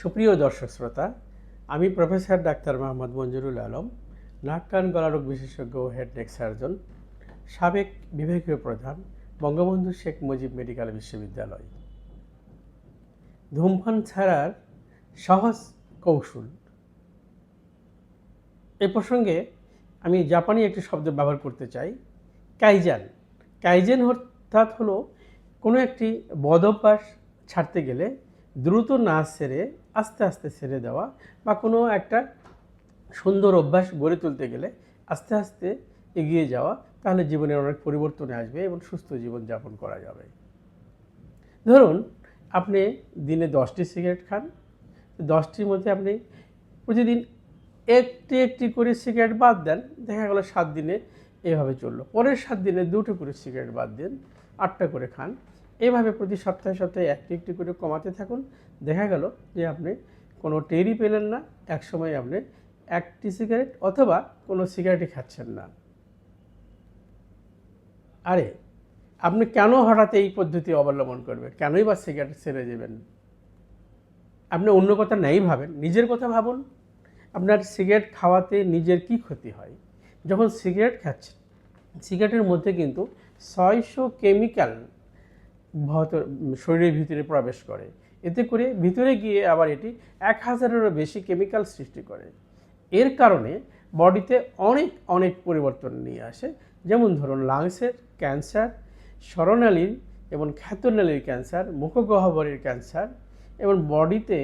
সুপ্রিয় দর্শক শ্রোতা, আমি প্রফেসর ডাক্তার মোহাম্মদ মঞ্জুরুল আলম, নাক কান গলারোগ বিশেষজ্ঞ হেড নেক সার্জন, সাবেক বিভাগীয় প্রধান, বঙ্গবন্ধু শেখ মুজিব মেডিকেল বিশ্ববিদ্যালয়। ধূমপান ছাড়ার সহজ কৌশল। এ প্রসঙ্গে আমি জাপানি একটি শব্দ ব্যবহার করতে চাই, কাইজান। কাইজেন অর্থাৎ হলো কোনো একটি বদ অভ্যাস ছাড়তে গেলে দ্রুত না সেরে আস্তে আস্তে ছেড়ে দেওয়া বা কোনো একটা সুন্দর অভ্যাস গড়ে তুলতে গেলে আস্তে আস্তে এগিয়ে যাওয়া, তাহলে জীবনের অনেক পরিবর্তন আসবে এবং সুস্থ জীবন যাপন করা যাবে। ধরুন, আপনি দিনে দশটি সিগারেট খান। দশটির মধ্যে আপনি প্রতিদিন একটি একটি করে সিগারেট বাদ দেন। দেখা গেল সাত দিনে এভাবে চলল। পরের সাত দিনে দুটো করে সিগারেট বাদ দেন, আটটা করে খান। এভাবে প্রতি সপ্তাহে সপ্তাহে একটি একটি করে কমাতে থাকুন। দেখা গেল যে আপনি কোনো টেরি পেলেন না এক সময় আপনি একটি সিগারেট অথবা কোনো সিগারেটই খাচ্ছেন না। আরে, আপনি কেন হঠাৎ এই পদ্ধতি অবলম্বন করবেন? কেনই বা সিগারেট ছেড়ে যাবেন আপনি অন্য কথা নেই ভাবেন, নিজের কথা ভাবুন। আপনার সিগারেট খাওয়াতে নিজের কি ক্ষতি হয়? যখন সিগারেট খাচ্ছেন, সিগারেটের মধ্যে কিন্তু ছয়শো কেমিক্যাল শরীরের ভিতরে প্রবেশ করে। এতে করে ভিতরে গিয়ে আবার এটি এক হাজারেরও বেশি কেমিক্যাল সৃষ্টি করে। এর কারণে বডিতে অনেক অনেক পরিবর্তন নিয়ে আসে। যেমন ধরুন লাংসের ক্যান্সার স্মরণালীর এবং খ্যাতনালীর ক্যান্সার, মুখগহ্বরের ক্যান্সার এবং বডিতে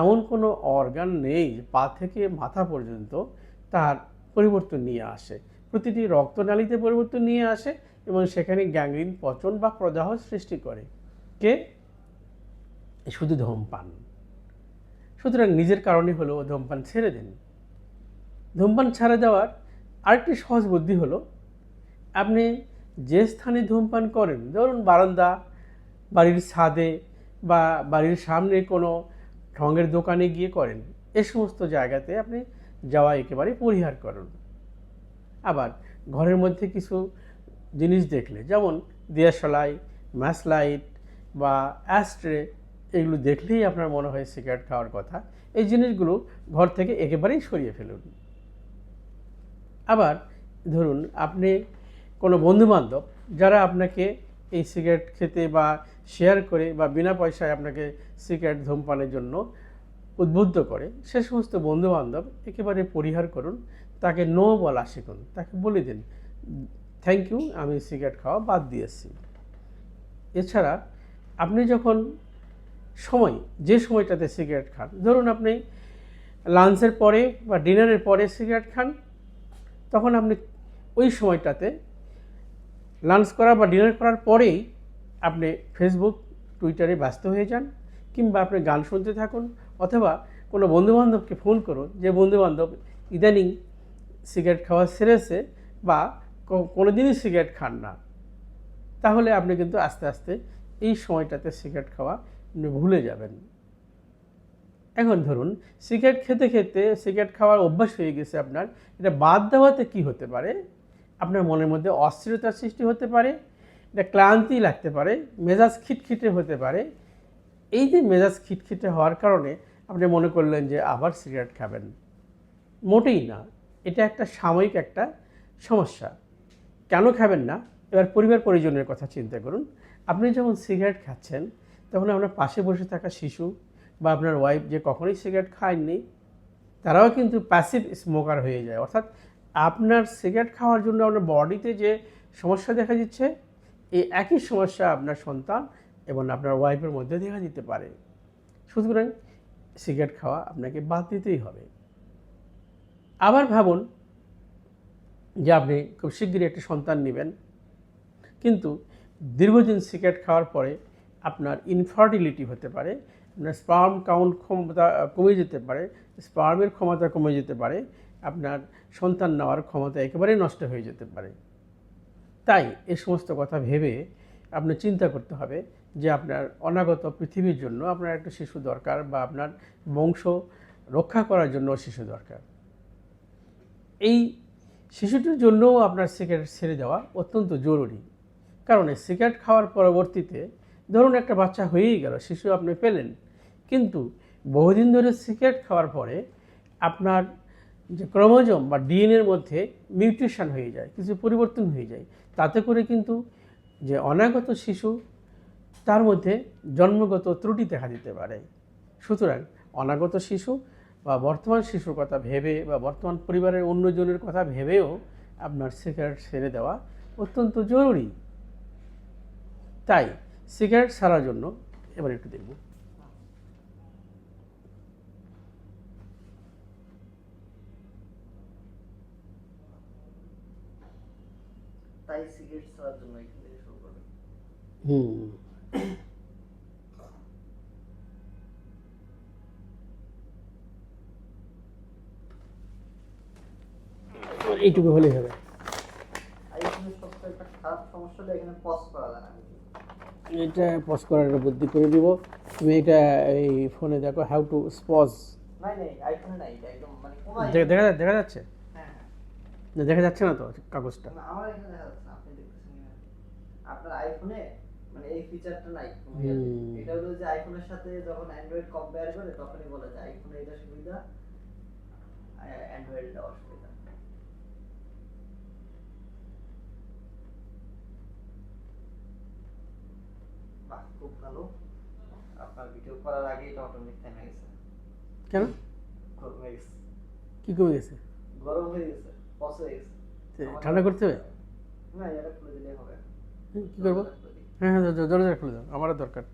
এমন কোনো অর্গান নেই পা থেকে মাথা পর্যন্ত তার পরিবর্তন নিয়ে আসে। প্রতিটি রক্তনালীতে পরিবর্তন নিয়ে আসে এবং সেখানে গ্যাংরিন পচন বা প্রদাহ সৃষ্টি করে। কে? শুধু ধূমপান। সুতরাং নিজের কারণে হলেও ধূমপান ছেড়ে দিন। ধূমপান ছাড়া দেওয়ার আরেকটি সহজ বুদ্ধি হলো, আপনি যে স্থানে ধূমপান করেন, ধরুন বারান্দা, বাড়ির ছাদে বা বাড়ির সামনে কোনো ঢঙের দোকানে গিয়ে করেন, এ সমস্ত জায়গাতে আপনি যাওয়া একেবারে পরিহার করুন। আবার ঘরের মধ্যে কিছু জিনিস দেখলে, যেমন দিয়াশলাই ম্যাচ লাইট বা অ্যাস্ট্রে এগুলো দেখলেই আপনার মনে হয় সিগারেট খাওয়ার কথা। এই জিনিসগুলো ঘর থেকে একেবারেই সরিয়ে ফেলুন। আবার ধরুন আপনি কোনো বন্ধুবান্ধব যারা আপনাকে এই সিগারেট খেতে বা শেয়ার করে বা বিনা পয়সায় আপনাকে সিগারেট ধূমপানের জন্য উদ্বুদ্ধ করে, সে সমস্ত বন্ধুবান্ধব একেবারে পরিহার করুন, তাকে নো বলা শিখুন। তাকে বলে দিন থ্যাংক ইউ আমি সিগারেট খাওয়া বাদ দিয়েছি। এছাড়া আপনি যখন সময়, যে সময়টাতে সিগারেট খান। ধরুন আপনি লাঞ্চের পরে বা ডিনারের পরে সিগারেট খান, তখন আপনি ওই সময়টাতে লাঞ্চ করা বা ডিনার করার পরেই আপনি ফেসবুক, টুইটারে ব্যস্ত হয়ে যান কিংবা আপনি গান শুনতে থাকুন অথবা কোনো বন্ধুবান্ধবকে ফোন করুন যে, বন্ধুবান্ধব, ইদানিং সিগারেট খাওয়া সেরেছে বা কোনো দিনই সিগারেট খান না। তাহলে আপনি কিন্তু আস্তে আস্তে এই সময়টাতে সিগারেট খাওয়া ভুলে যাবেন। এখন ধরুন, সিগারেট খেতে খেতে সিগারেট খাওয়ার অভ্যাস হয়ে গেছে আপনার, এটা বাদ দেওয়াতে কি হতে পারে? আপনার মনের মধ্যে অস্থিরতার সৃষ্টি হতে পারে, এটা ক্লান্তি লাগতে পারে, মেজাজ খিটখিটে হতে পারে। এই যে মেজাজ খিটখিটে হওয়ার কারণে আপনি মনে করলেন যে আবার সিগারেট খাবেন। মোটেই না, এটা একটা সাময়িক একটা সমস্যা। কেন খাবেন না? এবার পরিবার পরিজনের কথা চিন্তা করুন। আপনি যখন সিগারেট খাচ্ছেন তখন আপনার পাশে বসে থাকা শিশু বা আপনার ওয়াইফ যে কখনোই সিগারেট খায়নি, তারাও কিন্তু প্যাসিভ স্মোকার হয়ে যায়। অর্থাৎ আপনার সিগারেট খাওয়ার জন্য আপনার বডিতে যে সমস্যা দেখা দিচ্ছে, এই একই সমস্যা আপনার সন্তান এবং আপনার ওয়াইফের মধ্যে দেখা দিতে পারে। সুতরাং সিগারেট খাওয়া আপনাকে বাদ দিতেই হবে। আবার ভাবুন যে আপনি খুব শিগগিরই একটি সন্তান নেবেন, কিন্তু দীর্ঘদিন সিগারেট খাওয়ার পরে আপনার ইনফার্টিলিটি হতে পারে, আপনার স্পার্ম কাউন্ট ক্ষমতা কমে যেতে পারে স্পার্মের ক্ষমতা কমে যেতে পারে, আপনার সন্তান নেওয়ার ক্ষমতা একেবারে নষ্ট হয়ে যেতে পারে। তাই এ সমস্ত কথা ভেবে আপনার চিন্তা করতে হবে যে আপনার অনাগত পৃথিবীর জন্য আপনার একটা শিশু দরকার বা আপনার বংশ রক্ষা করার জন্য শিশু দরকার। এই শিশুটির জন্যও আপনার সিগারেট ছেড়ে দেওয়া অত্যন্ত জরুরি। কারণ এই সিগারেট খাওয়ার পরবর্তীতে ধরুন একটা বাচ্চা হয়েই গেল, শিশু আপনি পেলেন, কিন্তু বহুদিন ধরে সিগারেট খাওয়ার পরে আপনার যে ক্রোমোজোম বা ডিএনএর মধ্যে মিউটেশন হয়ে যায়, কিছু পরিবর্তন হয়ে যায়, তাতে করে কিন্তু যে অনাগত শিশু, তার মধ্যে জন্মগত ত্রুটি দেখা দিতে পারে। সুতরাং অনাগত শিশু বা বর্তমান শিশুর কথা ভেবে বা বর্তমান পরিবারের অন্যজনের কথা ভেবেও আপনার সিগারেট ছেড়ে দেওয়া অত্যন্ত জরুরি। তাই সিগারেট ছাড়ার জন্য এবার একটু দেখব। হুম। এইটুকু হলেই হবে। একটা খারাপ সমস্যা হলো এখানে পজ করা যায় এটা পজ করার বুদ্ধি করে দিব। তুমি এটা এই ফোনে দেখো হাউ টু স্পজ নাই নাই আইফোনে নাই একদম মানে দেখা দেখা যাচ্ছে? হ্যাঁ হ্যাঁ। না, দেখা যাচ্ছে না তো কাগজটা? আমার এখানে দেখা যাচ্ছে আপনি দেখতেছেন আপনার আইফোনে মানে এই ফিচারটা নাই। এটা হলো যে আইফোনের সাথে যখন অ্যান্ড্রয়েড কম্পেয়ার করে তখনই বলে যে আইফোনে এটা সুবিধা অ্যান্ড্রয়েড এটা অসুবিধা। বাহ খুব ভালো। আপনার ভিডিও করার আগে এটা অটোমেটিক থেমে গেছে। কেন? গরম হয়ে গেছে। কি কমে গেছে? গরম হয়ে গেছে পচ হয়ে গেছে। ঠান্ডা করতে হবে? না এটা খুলে দিলে হবে। কি করব? হ্যাঁ হ্যাঁ দরজা খুলে দাও আমারও দরকার।